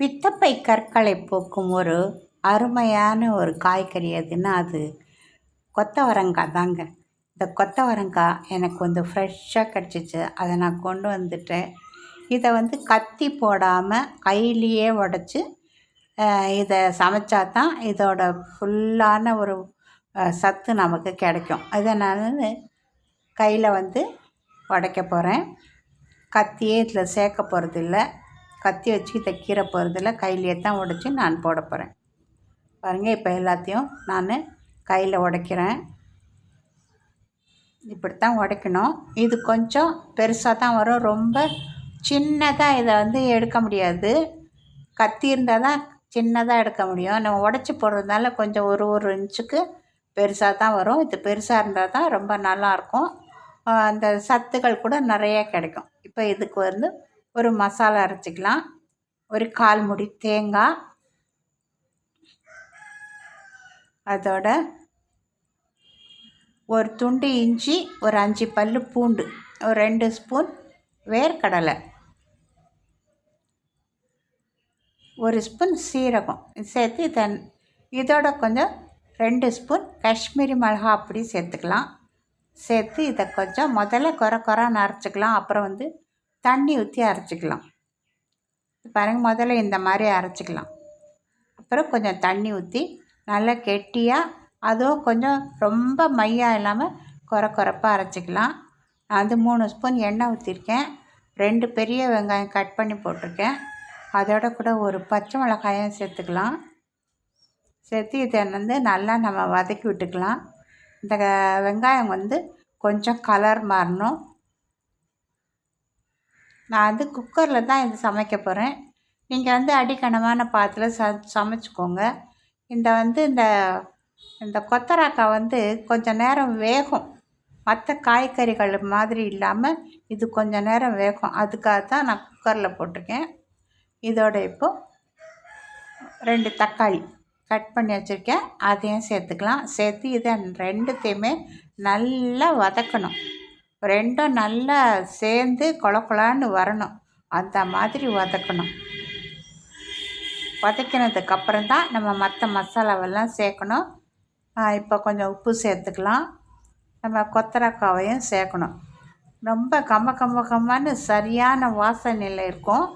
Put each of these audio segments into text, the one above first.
பித்தப்பை கற்களை போக்கும் ஒரு அருமையான ஒரு காய்கறி எதுன்னா அது கொத்தவரங்காய் தாங்க. இந்த கொத்தவரங்காய் எனக்கு வந்து ஃப்ரெஷ்ஷாக கிடச்சிச்சு. அதை நான் கொண்டு வந்துட்டேன். இதை வந்து கத்தி போடாமல் கையிலேயே உடச்சி இதை சமைச்சா தான் இதோட ஃபுல்லான ஒரு சத்து நமக்கு கிடைக்கும். அதை நான் கையில் வந்து உடைக்க போகிறேன் கத்தியே இதில் சேர்க்க போகிறதில்ல கத்தி வச்சு இதை கீரை போகிறதில்ல கையிலேயே தான் உடச்சி நான் போட போகிறேன் பாருங்கள் இப்போ எல்லாத்தையும் நான் கையில் உடைக்கிறேன். இப்படித்தான் உடைக்கணும். இது கொஞ்சம் பெருசாக தான் வரும். ரொம்ப சின்னதாக இதை வந்து எடுக்க முடியாது. கத்தி இருந்தால் தான் சின்னதாக எடுக்க முடியும். நம்ம உடச்சி போடுறதுனால கொஞ்சம் ஒரு ஒரு இன்ச்சுக்கு பெருசாக தான் வரும். இது பெருசாக இருந்தால் தான் ரொம்ப நல்லாயிருக்கும் அந்த சத்துக்கள் கூட நிறைய கிடைக்கும். இப்போ இதுக்கு வந்து ஒரு மசாலா அரைச்சிக்கலாம். ஒரு கால் முடி தேங்காய். அதோட ஒரு துண்டு இஞ்சி ஒரு அஞ்சு பல் பூண்டு ஒரு ரெண்டு ஸ்பூன் வேர்க்கடலை. ஒரு ஸ்பூன் சீரகம் சேர்த்து தன் இதோட கொஞ்சம் ரெண்டு ஸ்பூன் காஷ்மீரி மிளகா அப்படி சேர்த்துக்கலாம். சேர்த்து இதை கொஞ்சம் முதல்ல குறை குறை அரைச்சிக்கலாம். அப்புறம் வந்து தண்ணி ஊற்றி அரைச்சிக்கலாம். பாருங்கள் முதல்ல இந்த மாதிரி அரைச்சிக்கலாம். அப்புறம் கொஞ்சம் தண்ணி ஊற்றி நல்லா கெட்டியாக அதுவும் கொஞ்சம் ரொம்ப மையாக இல்லாமல் குறை குறைப்பாக அரைச்சிக்கலாம். நான் வந்து மூணு ஸ்பூன் எண்ணெய் ஊற்றிருக்கேன் ரெண்டு பெரிய வெங்காயம் கட் பண்ணி போட்டிருக்கேன். அதோட கூட ஒரு பச்சை மிளகாயும் சேர்த்துக்கலாம். சேர்த்து இதை வந்து நல்லா நம்ம வதக்கி விட்டுக்கலாம். இந்த வெங்காயம் வந்து கொஞ்சம் கலர் மாறணும். நான் வந்து குக்கரில் தான் இது சமைக்க போகிறேன் நீங்கள் வந்து அடிக்கனமான பாத்திரம் ச சமைச்சிக்கோங்க. இந்த வந்து இந்த இந்த கொத்தராக்காய் வந்து கொஞ்சம் நேரம் வேகும். மற்ற காய்கறிகள் மாதிரி இல்லாமல் இது கொஞ்சம் நேரம் வேகும். அதுக்காக தான் நான் குக்கரில் போட்டிருக்கேன். இதோட இப்போது ரெண்டு தக்காளி கட் பண்ணி வச்சுருக்கேன். அதையும் சேர்த்துக்கலாம். சேர்த்து இதை ரெண்டுத்தையுமே நல்லா வதக்கணும். ரெண்டும் நல்லா சேர்ந்து கொலக்கொலான்னு வரணும். அந்த மாதிரி வதக்கணும். வதக்கினதுக்கப்புறம் தான் நம்ம மற்ற மசாலாவெல்லாம் சேர்க்கணும். இப்போ கொஞ்சம் உப்பு சேர்த்துக்கலாம். நம்ம கொத்தரக்காவையும் சேர்க்கணும். ரொம்ப கம்ம கம்ம கம்மன்னு சரியான வாசனையில் இருக்கும்.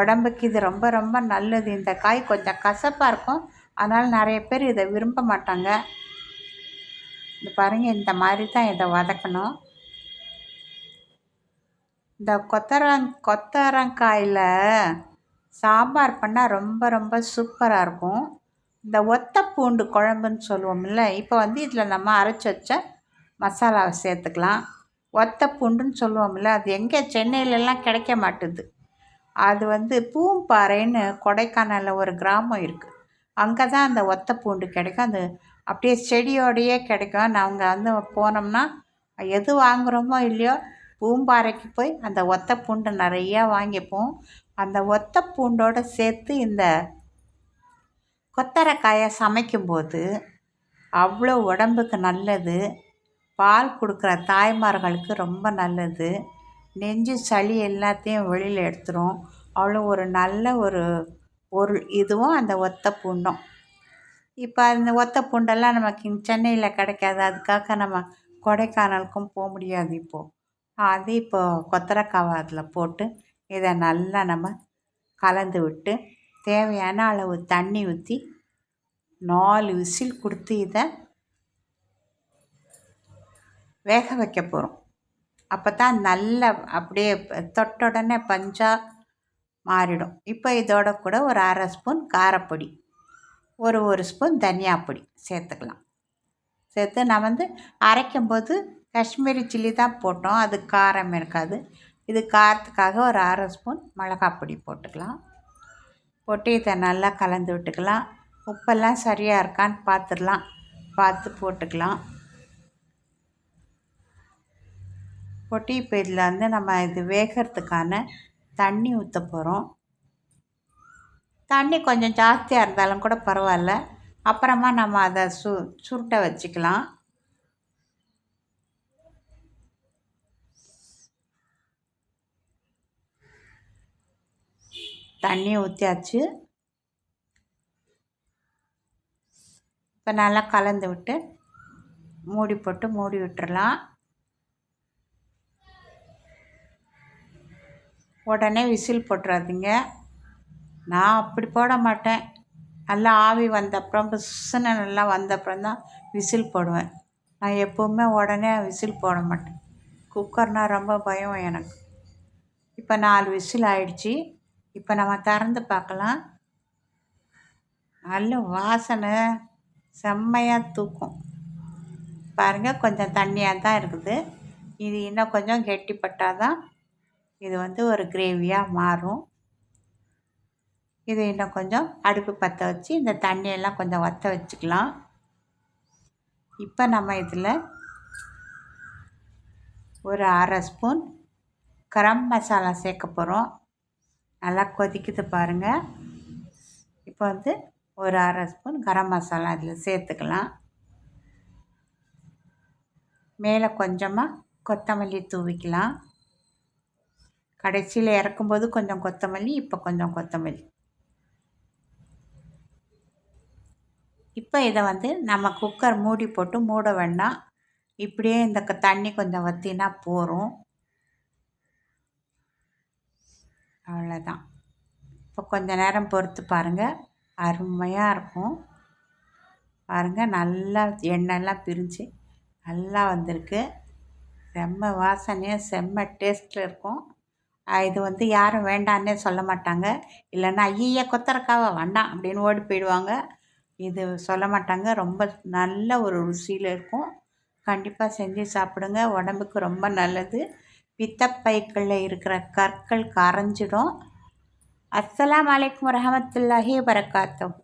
உடம்புக்கு இது ரொம்ப ரொம்ப நல்லது. இந்த காய் கொஞ்சம் கசப்பாக இருக்கும். அதனால் நிறைய பேர் இதை விரும்ப மாட்டாங்க. இந்த பாருங்கள் இந்த மாதிரி தான் இதை வதக்கணும். இந்த கொத்தரங் கொத்தரங்காயில் சாம்பார் பண்ணால் ரொம்ப ரொம்ப சூப்பராக இருக்கும். இந்த ஒத்த பூண்டு குழம்புன்னு சொல்லுவோம்ல இப்போ வந்து இதில் நம்ம அரைச்சி வச்ச மசாலாவை சேர்த்துக்கலாம். ஒத்த பூண்டுன்னு சொல்லுவோம்ல அது எங்கே சென்னையிலலாம் கிடைக்க மாட்டுது. அது வந்து பூம்பாறைன்னு கொடைக்கானலில் ஒரு கிராமம் இருக்குது அங்கே தான் அந்த ஒத்த பூண்டு கிடைக்கும். அது அப்படியே செடியோடையே கிடைக்கும். நாங்கள் வந்து போனோம்னா எது வாங்குகிறோமோ இல்லையோ பூம்பாறைக்கு போய் அந்த ஒத்த பூண்டு நிறையா வாங்கிப்போம். அந்த ஒத்த பூண்டோடு சேர்த்து இந்த கொத்தரைக்காயை சமைக்கும்போது அவ்வளோ உடம்புக்கு நல்லது. பால் கொடுக்குற தாய்மார்களுக்கு ரொம்ப நல்லது. நெஞ்சு சளி எல்லாத்தையும் வெளியில் எடுத்துரும். அவ்வளோ ஒரு நல்ல ஒரு பொருள். இதுவும் அந்த ஒத்த பூண்டும். இப்போ அந்த ஒத்த பூண்டெல்லாம் நமக்கு சென்னையில் கிடைக்காது. அதுக்காக நம்ம கொடைக்கானலுக்கும் போக முடியாது இப்போது அது இப்போது கொத்தரக்காவை அதில் போட்டு இதை நல்லா நம்ம கலந்து விட்டு தேவையான அளவு தண்ணி ஊற்றி நாலு விசில் கொடுத்து இதை வேக வைக்க போகிறோம் அப்போ தான் நல்ல அப்படியே தொட்டுடனே பஞ்சாக மாறிடும். இப்போ இதோட கூட ஒரு அரை ஸ்பூன் காரப்பொடி ஒரு ஒரு ஸ்பூன் தனியாப்பொடி சேர்த்துக்கலாம். சேர்த்து நான் வந்து அரைக்கும்போது காஷ்மீரி சில்லி தான் போட்டோம். அது காரம் இருக்காது. இது காரத்துக்காக ஒரு அரை ஸ்பூன் மிளகாப்பொடி போட்டுக்கலாம். போட்டு இதை நல்லா கலந்து விட்டுக்கலாம். உப்பெல்லாம் சரியாக இருக்கான்னு பார்த்துடலாம். பார்த்து போட்டுக்கலாம். போட்டு இப்போ இதில் வந்து நம்ம இது வேகிறதுக்கான தண்ணி ஊற்ற போகிறோம். தண்ணி கொஞ்சம் ஜாஸ்தியாக இருந்தாலும் கூட பரவாயில்ல. அப்புறமா நம்ம அதை சு சுருட்ட வச்சுக்கலாம். தண்ணி ஊற்றியாச்சு இப்போ நல்லா கலந்து விட்டு மூடி போட்டு மூடி விட்டுறலாம். உடனே விசில் போட்டுறாதீங்க. நான் அப்படி போட மாட்டேன். நல்லா ஆவி வந்த அப்புறம் புஷ்ஷுன்னு நல்லா வந்த அப்புறம் தான் விசில் போடுவேன். நான் எப்போவுமே உடனே விசில் போட மாட்டேன். குக்கர்னால் ரொம்ப பயம் எனக்கு. இப்போ நாலு விசில் ஆயிடுச்சு. இப்போ நம்ம திறந்து பார்க்கலாம். நல்ல வாசனை செம்மையாக தூக்கும். பாருங்கள் கொஞ்சம் தண்ணியாக தான் இருக்குது. இது இன்னும் கொஞ்சம் கெட்டிப்பட்டால் தான் இது வந்து ஒரு கிரேவியாக மாறும். இது இன்னும் கொஞ்சம் அடுப்பு பற்ற வச்சு இந்த தண்ணியெல்லாம் கொஞ்சம் வற்ற வச்சுக்கலாம். இப்போ நம்ம இதில் ஒரு அரை ஸ்பூன் கரம் மசாலா சேர்க்க போகிறோம் நல்லா கொதிக்குது பாருங்கள் இப்போ வந்து ஒரு அரை ஸ்பூன் கரம் மசாலா அதில் சேர்த்துக்கலாம். மேலே கொஞ்சமாக கொத்தமல்லி தூவிக்கலாம். கடைசியில் இறக்கும்போது கொஞ்சம் கொத்தமல்லி இப்போ கொஞ்சம் கொத்தமல்லி. இப்போ இதை வந்து நம்ம குக்கர் மூடி போட்டு மூட வேண்டாம். இப்படியே இந்த தண்ணி கொஞ்சம் வற்றினா போகும் அவ்வளோதான். இப்போ கொஞ்ச நேரம் பொறுத்து பாருங்கள் அருமையாக இருக்கும். பாருங்கள் நல்லா எண்ணெய்லாம் பிரிஞ்சு நல்லா வந்திருக்கு. செம்ம வாசனையாக செம்ம டேஸ்ட்டில் இருக்கும். இது வந்து யாரும் வேண்டான்னே சொல்ல மாட்டாங்க. இல்லைன்னா ஐய கொத்தரக்காவை? வேண்டாம் அப்படின்னு ஓடி போயிடுவாங்க. இது சொல்ல மாட்டாங்க. ரொம்ப நல்ல ஒரு ருசியில் இருக்கும். கண்டிப்பாக செஞ்சு சாப்பிடுங்க. உடம்புக்கு ரொம்ப நல்லது. பித்தப்பைக்களில் இருக்கிற கற்கள் கரைஞ்சிடும். அஸ்லாம் வலைக்கம் வரமத்துல்லாஹி வரகாத்தம்